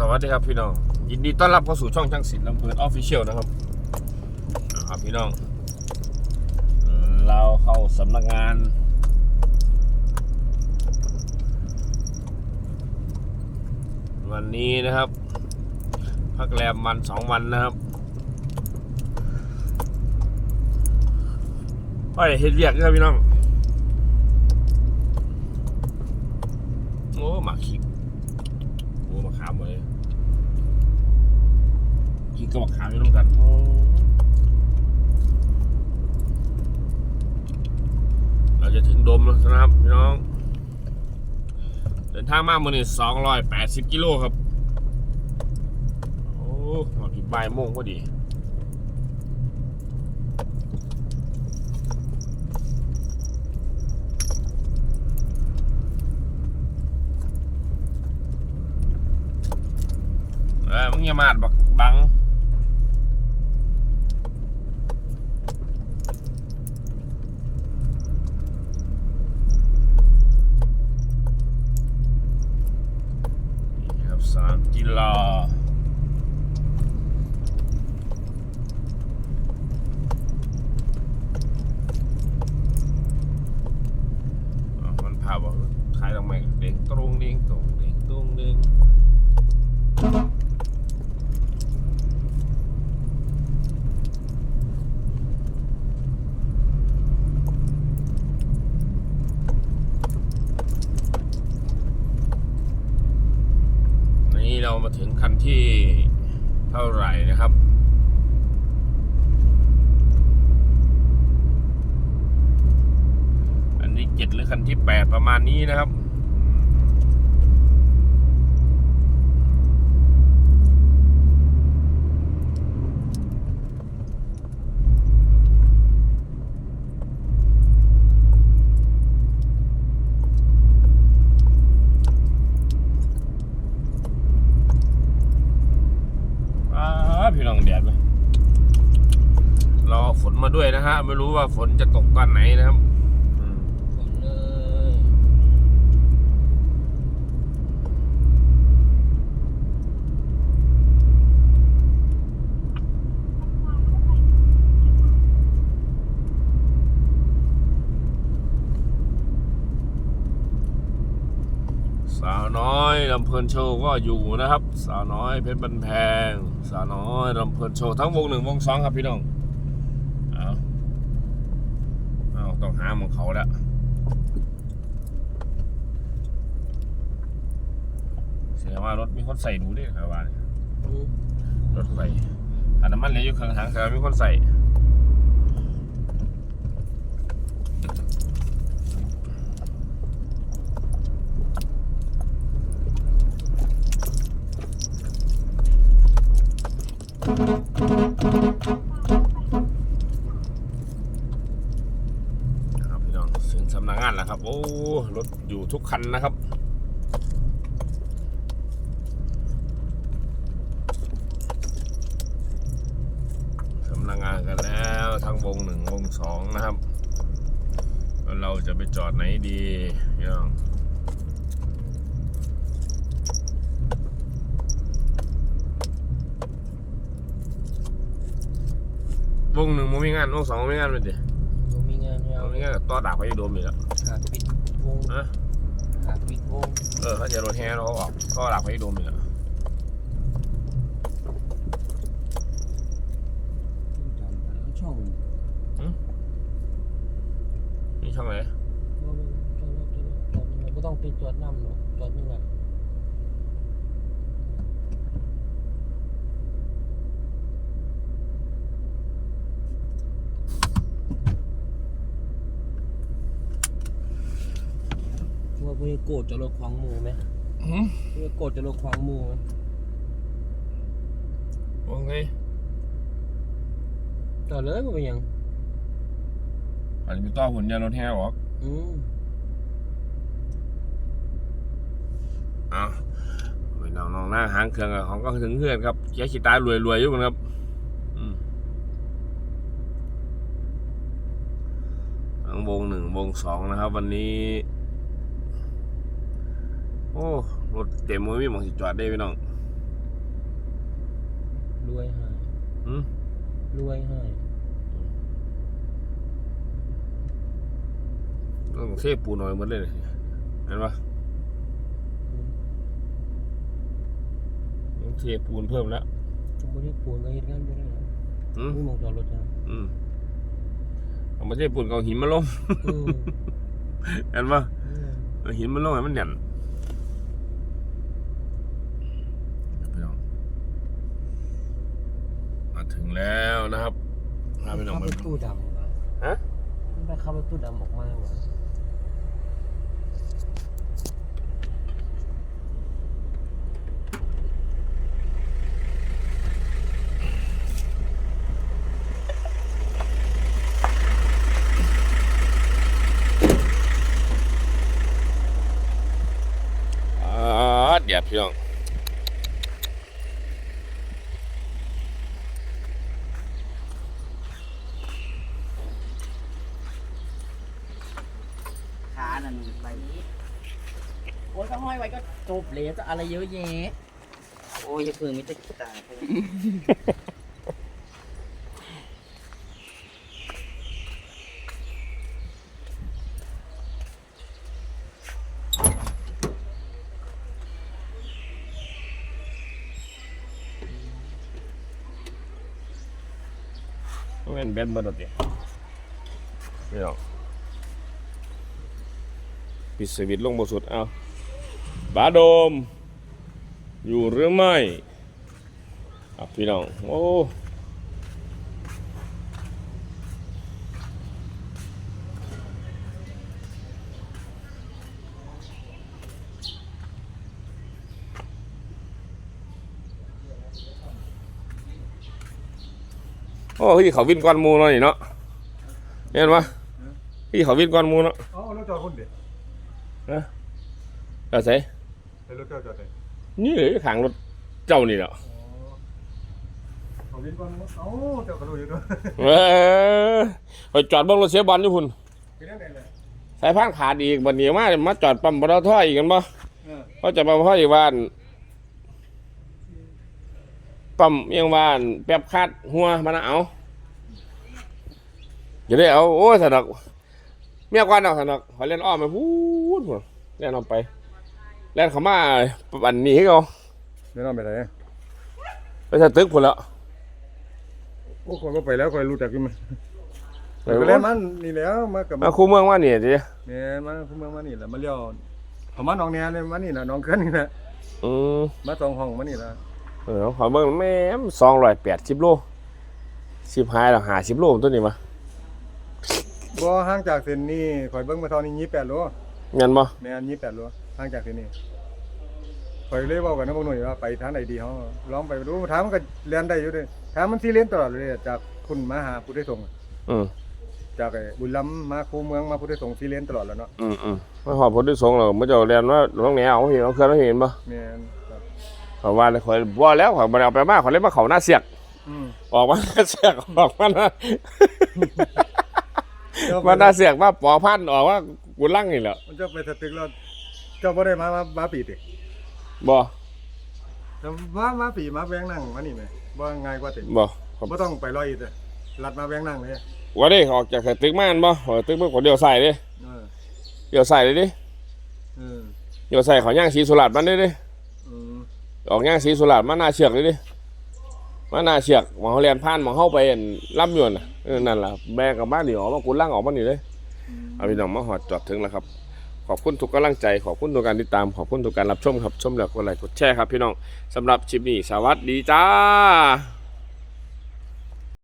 สวัสดีครับพี่น้อง ยินดีต้อนรับเข้าสู่ช่องช่างศิลป์ลำเพลินออฟฟิเชียลนะครับครับพี่น้อง เราเข้าสำนักงานวันนี้นะครับ พักแรมวันสองวันนะครับไปเฮ็ดเวียกครับพี่น้อง โอ้หมาคิ กโอ้มาขามเลยคิกก็มาขามอยู่น้ำกันโอ้เราจะถึงโดมแล้วนะครับพี่น้อง เดินทางมากมือนี่สองร้อยแปดสิบกิโลครับ โอ้มาผิดบ่ายโมงพอดี เอย่ามาดบักบังครับสนามกีฬามันพาบอกท้ายทำไมเด้งตรงเด้งตรงเด้งตรงเด้ง นี่ เรามาถึงคันที่เท่าไหร่นะครับ อันนี้เจ็ดหรือคันที่แปดประมาณนี้นะครับ อ้าพี่น้องแดดไหมร อฝนมาด้วยนะฮะ ไม่รู้ว่าฝนจะตกตอนไหนนะครับฝนเลยสาวน้อยลำเพลินโชว์ก็อยู่นะครับ สาวน้อยเพชรบันแพง สาวน้อยลำเพลินโชว์ทั้งวงหนึ่งวงสองครับพี่น้องเอาเอา ต้องหาของเขาแล้วเสียว่ารถมีคนใส่ดูดิครับว่าเนี่ยอืมรถไฟอันน้ำมันเหลืออยู่เครื่องถังแต่ว่ามีคนใส่ รับโอ้รถอยู่ทุกคันนะครับ สำนักงานกันแล้วทั้งวงหนึ่งวงสองนะครับแล้วเราจะไปจอดไหนดีพี่น้องวงหนึ่งมันมีงานวงสองมันมีงานเป็นดิดูมีงานยาวมันมีงานกับต่อดาบพยโดมอีกแล้วหาปิด วงนะหาปิดวงเออเขาจะรถแห่เราก็ออกต่อดาบพยโดมอีกแล้วจำไปแล้วช่องนี่ช่องไหน ว่ามันจอดรถจอดรถจอดยังไงก็ต้องไปจอดน้ำหรอกจอดนี่แหละว่าเพื่อโกรธจะรถขวางหมูไหมหืมเพื่อโกรธจะรถขวางหมูไหมวงไงจอดเลยมันเป็นหยังอาจจะมีต่อหุ่นยนต์รถแห่ออกอืมอ้าวไปน้องน้องหน้าหางเครื่องอะของก็ถึงเพื่อนครับแกขี้ตายรวยๆอยู่เหมือนครับอืมทั้งวงหนึ่งวงสองนะครับ วันนี้โอ้รถเต็มมือมีหมองสิจอดได้พี่น้องอรวยให้หืมรวยให้ต้องเทปูหน่อยหมดเลยเนี่ยเห็นปะต้องเทปูนเพิ่มแล้วสมมุติที่ปูนก็เฮ็ดงานบ่ได้แล้วอืมมีหมองจอดรถนะอืมเอามาเทปูนก็เอาหินมาลงเออเห็นปะเออเอาหินมาลงให้มันแน่นพี่น้องมา ถึงแล้วนะครับพาพี่น้องเข้าไปไปตู้ดำเหรอฮะมันไปเข้าไปตู้ดำออกมาเหรออ่าเดี๋ยวพี่น้อง นั่นไปโอ้ยก็ห้อยไว้ก็จบเลยจะอะไรเยอะแยะ โอ้ยอย่าเพิ่งมิตรกีตาร์เพิ่งต้องเป็นแบนเบดดียวพี่น้อง ปิดสวิตช์ลงบนสุดเอาบาโดม อยู่หรือไม่อะพี่น้อง โอ้โอ้พี่เขาวิ่นก้อนมูเนาะนี่เนาะเห็นปะพี่เขาวิ่นก้อนมูเนาะเอารถจอคนเดียว เอาใส่ใช้รถจอดจอดไหนนี่เลยขางรถเจ้านี่แหละเอาวินก่อนเอาเจ้ากระโดดอยู่ด้วยเออไปจอดเบนรถเสียบอลอยู่พุ่นเป็นยังไงเลยสายพานขาดอีกบัดนี้มามาจอดปั๊มปตทอีกกันบ่เออเขาจะมาพ่ออีกบ้านปั๊มเอียงบ้านแป๊บคาดหัวมันเอาอย่าได้เอาโอ้ยสนักเมียกวนเอาสนักขอเล่นอ้อมไปพูดพุ่ นเล่นเอาไปเล่นเขามาบันนี้ให้เขาเดี๋ยวน้องไปไหนไปสตึกพุ่นแล้วโอ้คนก็ไปแล้วคอยรู้จักอยู่มั้ยไปไปแล้วมันนี่แล้วมากับมาคู่เมืองว่านี่จีแม่มาคุ้มเมืองมานี่แหละมาเลี้ยวเขามาหนองแนเลยมานี่น่ะหนองเกินนี่แหละอืมมาสองห้องมานี่ละเออขอเบิ่งแม่มสองร้อยแปดสิบโลสิบหายแล้วหาสิบโลตัวนี้มาบ่ห่างจากเส้นนี้คอยเบิ่งมาเท่านี้28โล เงินบ่แม่น28โลห่างจากเส้นนี้คอยเลยเว้ากันนะบ่หน่อยว่าไปทางไหนดีเฮาลองไปดูทางมันก็เรียนได้อยู่เด้ทางมันสิเรียนตลอดเลยจากคุณมาหาพุทธสงฆ์อืมจากไอ้บุญล้ำมาคูเมืองมาพุทธสงฆ์สิเรียนตลอดแล้วเนาะอืมอืมมาหอดผลที่สองเราไม่จะเรียนว่าน้องแหนเอาเห็นเอาเคลื่อนเอาเห็นบ่แม่นครับขอว่าเลยขอยบ่แล้วขอยบ่ได้เอาไปมากขอยเลยมาเขาหน้าเสียก อืมออกมาหน้าเสียกออกมาหน้า มาหน้าเสียกว่าปอพันธุ์ออกว่า กูลั่งนี่แหละมันจะไปสตึกแล้วเจ้าบ่ได้มามามาปีติบ่แต่มามาปีมาแวงนั่งมานี่แหมบ่ง่ายกว่าติบ่บ่ต้องไปร้อยอีกเด้อลัดมาแวงนั่งเลยว่าได้ออกจากสตึกมาอันบ่ออกจากตึกมาขอเดียวใส่เด้เออเดียวใส่เลยดิเออเดียวใส่เขาย่างสีสุราษฎร์มันได้ดิอืมออกย่างสีสุราษฎร์มาหน้าเชือกเลยดิมาหน้าเชือกหมองเขาเรียนผ่านหมองเข้าไปอั่นล่ำยวนน่ะเออนั่นล่ะแบกกลับบ้านนี่ออกมากูลั่งออกมานี่เลย เอาพี่น้องมาหอดจอดถึงแล้วครับ ขอบคุณทุกกำลังใจ ขอบคุณทุกการติดตาม ขอบคุณทุกการรับชมครับ ชมแล้วกดไลค์กดแชร์ครับพี่น้องสำหรับชิปนี้สวัสดีจ้า